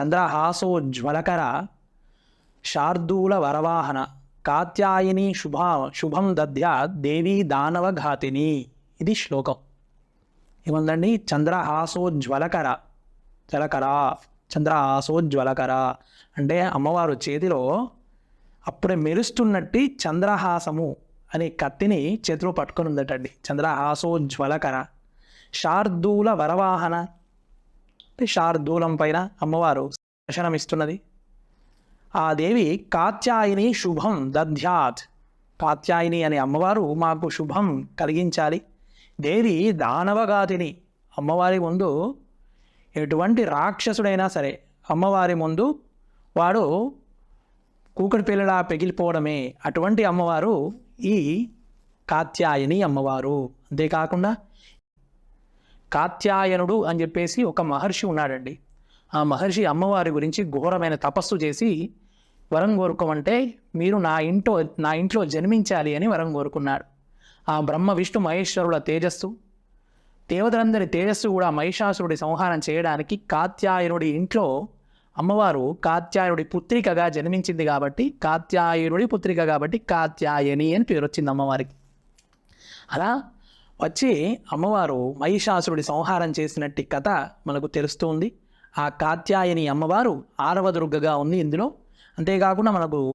చంద్రహాసోజ్వలకర శార్దూల వరవాహన కాత్యాయని శుభా శుభం దద్యా దేవీ దానవఘాతిని ఇది శ్లోకం. ఏముందండి? చంద్రహాసోజ్వలకర జలకర చంద్రహాసోజ్వలకర అంటే అమ్మవారు చేతిలో అప్పుడే మెరుస్తున్నట్టు చంద్రహాసము అనే కత్తిని చేతిలో పట్టుకొని ఉందటండి. చంద్రహాసోజ్వలకర శార్దూల వరవాహన శార్దూలం పైన అమ్మవారు దర్శనమిస్తున్నది. ఆ దేవి కాత్యాయిని శుభం దధ్యాత్. కాత్యాయిని అనే అమ్మవారు మాకు శుభం కలిగించాలి. దేవి దానవగాతిని అమ్మవారి ముందు ఎటువంటి రాక్షసుడైనా సరే అమ్మవారి ముందు వాడు కూకటి పిల్లలా పెగిలిపోవడమే అటువంటి అమ్మవారు ఈ కాత్యాయని అమ్మవారు. అంతేకాకుండా కాత్యాయనుడు అని చెప్పేసి ఒక మహర్షి ఉన్నాడండి. ఆ మహర్షి అమ్మవారి గురించి ఘోరమైన తపస్సు చేసి వరం కోరుకోమంటే మీరు నా ఇంట్లో నా ఇంట్లో జన్మించాలి అని వరం కోరుకున్నాడు. ఆ బ్రహ్మ విష్ణు మహేశ్వరుల తేజస్సు దేవతలందరి తేజస్సు కూడా మహిషాసురుడి సంహారం చేయడానికి కాత్యాయనుడి ఇంట్లో అమ్మవారు కాత్యాయుడి పుత్రికగా జన్మించింది కాబట్టి కాత్యాయనుడి పుత్రిక కాబట్టి కాత్యాయని అని పేరు వచ్చింది అమ్మవారికి. అలా వచ్చి అమ్మవారు మహిషాసురుడి సంహారం చేసినట్టి కథ మనకు తెలుస్తుంది ఆ కాత్యాయని అమ్మవారు ఆరవ దుర్గగా ఉంది ఇందులో. అంతేకాకుండా మనకు